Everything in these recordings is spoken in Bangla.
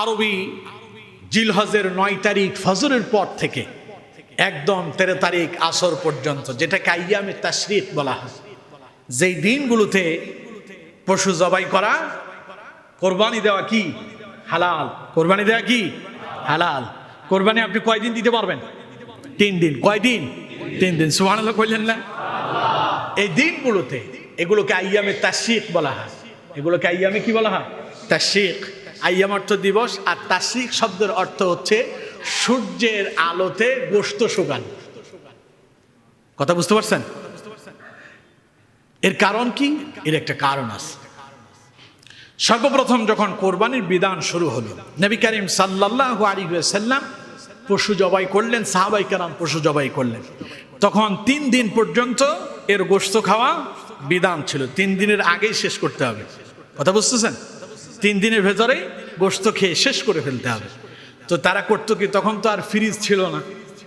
আরবি জিলহজের নয় তারিখ ফজরের পর থেকে, একদম তেরো তারিখ আসর পর্যন্ত, যেটাকে আইয়ামে তাশরিক বলা হয়। যেই দিনগুলোতে পশু জবাই করা, কোরবানি দেওয়া কি? হালাল। কোরবানি দেওয়া কি? হালাল। কোরবানি আপনি কয়দিন দিতে পারবেন? তিন দিন। কয়দিন? তিন দিন। সুহান কইলেন না? এই দিনগুলোতে এগুলোকে আইয়ামে তাশিক বলা হয়। এগুলোকে আইয়ামে কি বলা হয়? তাশিক আইয়াম অর্থ দিবস আর তাসিক শব্দের অর্থ হচ্ছে সূর্যের আলোতে গোস্ত শুকানো। কথা বুঝতে পারছেন? এর কারণ কি? এর একটা কারণ আছে। সর্বপ্রথম যখন কোরবানির বিধান শুরু হলো, নবী করিম সাল্লাহ আলী সাল্লাম পশু জবাই করলেন, সাহাবাই কারাম পশু জবাই করলেন। তখন তিন দিন পর্যন্ত এর গোস্ত খাওয়া বিধান ছিল। তিন দিনের আগেই শেষ করতে হবে। কথা বুঝতেছেন? তিন দিনের ভেতরেই গোস্ত খেয়ে শেষ করে ফেলতে হবে। তো তারা করতো কি, তখন তো আর ফ্রিজ ছিল না।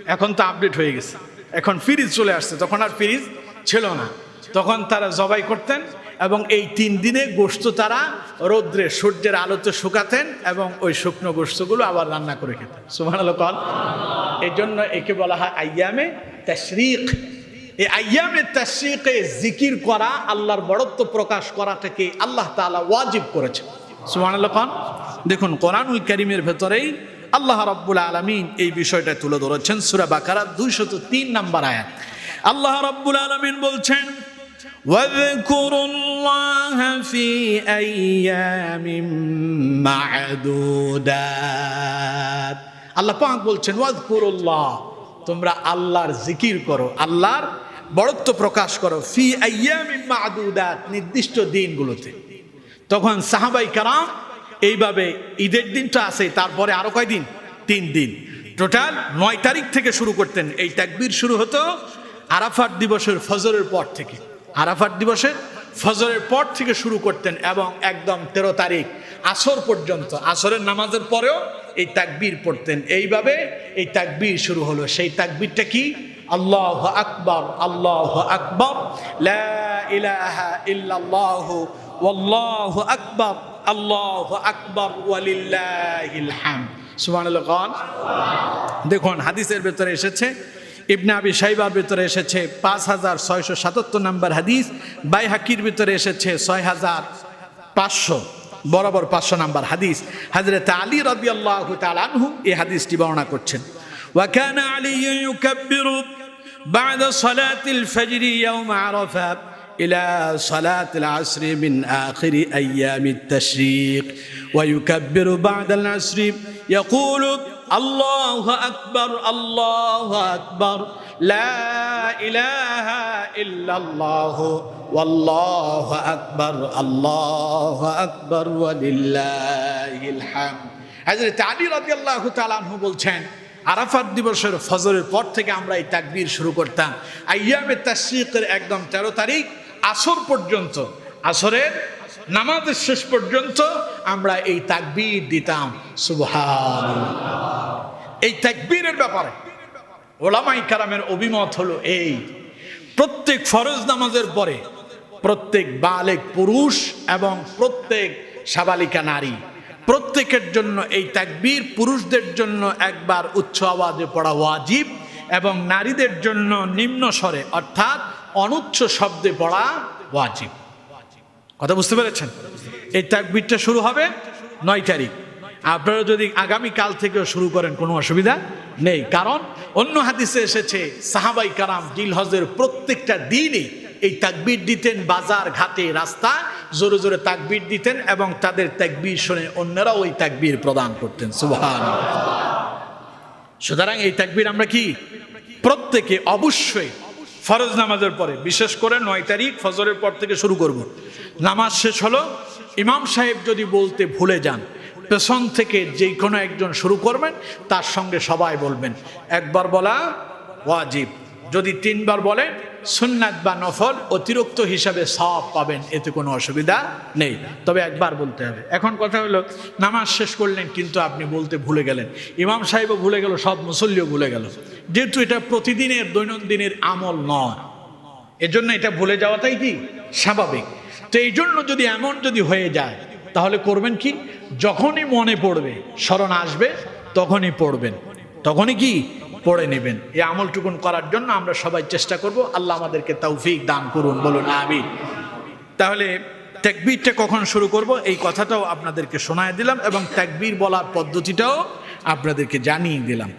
এখন তো আপডেট হয়ে গেছে। এখন ফ্রিজ চলে আসছে, তখন আর ফ্রিজ ছিল না। তখন তারা জবাই করতেন এবং এই তিন দিনে গোস্ত তারা রৌদ্রে, সূর্যের আলোতে শুকাতেন এবং ওই শুকনো গোস্তগুলো আবার রান্না করে খেতেন। সুমান কল। এই জন্য একে বলা হয় আয়ামে তশরিক। এই আয়ামে তশরিকে জিকির করা, আল্লাহর বড়ত্ব প্রকাশ করাটাকে আল্লাহ তাআলা ওয়াজিব করেছে সুমান খান দেখুন কোরআনুল করিমের ভেতরেই আল্লাহ রাব্বুল আলমিন এই বিষয়টা তুলে ধরেছেন সুরা বাকারা দুইশত তিন নাম্বার আয়াত আল্লাহ রাব্বুল আলমিন বলছেন واذكروا الله في أيام معدودات আল্লাহ পাক বলছেন ওয়াজকুরুল্লাহ তোমরা আল্লাহর জিকির করো আল্লাহর বড়ত্ব প্রকাশ করো ফি আইয়ামিন মাদুদাত নির্দিষ্ট দিনগুলোতে তখন সাহাবাই কারাম এইভাবে ঈদের দিনটা আছে, তারপরে আরও কয়দিন? তিন দিন। টোটাল নয় তারিখ থেকে শুরু করতেন। এই তাকবীর শুরু হতো আরাফাত দিবসের ফজরের পর থেকে। আরাফাত দিবসের ফজরের পর থেকে শুরু করতেন এবং একদম তেরো তারিখ আসর পর্যন্ত। আসরের নামাজের পরেও এই তাকবীর পড়তেন। এইভাবে এই তাকবীর শুরু হলো। সেই তাকবীরটা কি? আল্লাহ আকবর আল্লাহ আকবর। লা ইলাহা ইল্লাল্লাহু ওয়াল্লাহু আকবর আল্লাহ আকবর ওয়ালিল্লাহিল হামদ সুবহানাল্লাহ কোন দেখুন হাদিসের ভেতরে এসেছে ইবনে আবি সাইবার ভিতরে এসেছে পাঁচ হাজার ছয়শো সাতাত্তর নম্বর হাদিস বাই হাকির ভিতরে এসেছে ছয় হাজার পাঁচশো বরাবর পাঁচশো নাম্বার হাদিস হাজরত আলী রবি আল্লাহ তালানহু এই হাদিসটি বর্ণনা করছেন ওয়াকান আলী ইউকাব্বিরু بعد صلاة الفجر يوم عرفة إلى صلاة العصر من آخر أيام التشريق ويكبر بعد العصر يقول الله أكبر الله أكبر لا إله إلا الله والله أكبر الله أكبر ولله الحمد حضرت علي رضي الله تعالى عنه বলছেন আরাফাত দিবসের ফজরের পর থেকে আমরা এই তাকবীর শুরু করতাম আইয়ামে তাশরিকের একদম তেরো তারিখ আসর পর্যন্ত। আসরের নামাজের শেষ পর্যন্ত আমরা এই তাকবীর দিতাম। সুবহান এই তাকবীরের ব্যাপারে ওলামাই কারামের অভিমত হলো এই, প্রত্যেক ফরজ নামাজের পরে প্রত্যেক বালেক পুরুষ এবং প্রত্যেক সাবালিকা নারী প্রত্যেকের জন্য এই তাকবীর পুরুষদের জন্য একবার উচ্চ আওয়াজে পড়া ওয়াজিব এবং নারীদের জন্য নিম্ন স্বরে, অর্থাৎ অনুচ্চ শব্দে পড়া ওয়াজিব। কথা বুঝতে পেরেছেন? এই তাকবীরটা শুরু হবে নয় তারিখ। আপনারা যদি আগামী কাল থেকেও শুরু করেন, কোনো অসুবিধা নেই। কারণ অন্য হাদিসে এসেছে, সাহাবাই কারাম জিল হজের প্রত্যেকটা দিনই এই তাকবীর দিতেন, বাজার, ঘাটে, রাস্তা, জোরে জোরে তাকবীর দিতেন এবং তাদের তাকবীর শুনে অন্যরাও ওই তাকবীর প্রদান করতেন। সুবহান সুতরাং এই তাকবীর আমরা কি? প্রত্যেকে অবশ্যই ফরজ নামাজের পরে, বিশেষ করে নয় তারিখ ফজরের পর থেকে শুরু করব। নামাজ শেষ হলো, ইমাম সাহেব যদি বলতে ভুলে যান, পেছন থেকে যে কোনো একজন শুরু করবেন, তার সঙ্গে সবাই বলবেন, একবার বলা ওয়াজিব। যদি তিনবার বলেন, সুন্নাত বা নফল অতিরিক্ত হিসাবে সব পাবেন, এতে কোনো অসুবিধা নেই। তবে একবার বলতে হবে। এখন কথা হলো, নামাজ শেষ করলেন, কিন্তু আপনি বলতে ভুলে গেলেন। ইমাম সাহেবও ভুলে গেল, সব মুসল্লিও ভুলে গেল। যেহেতু এটা প্রতিদিনের দৈনন্দিনের আমল নয়, এজন্য এটা ভুলে যাওয়াটাই কি? স্বাভাবিক। তো এই জন্য যদি এমন যদি হয়ে যায়, তাহলে করবেন কি? যখনই মনে পড়বে, স্মরণ আসবে, তখনই পড়বেন। তখনই কি? পড়ে নেবেন। এই আমলটুকুন করার জন্য আমরা সবাই চেষ্টা করব। আল্লাহ আমাদেরকে তৌফিক দান করুন, বলুন আমি তাহলে তাকবীরটা কখন শুরু করব? এই কথাটাও আপনাদেরকে শোনায় দিলাম এবং তাকবীর বলার পদ্ধতিটাও আপনাদেরকে জানিয়ে দিলাম।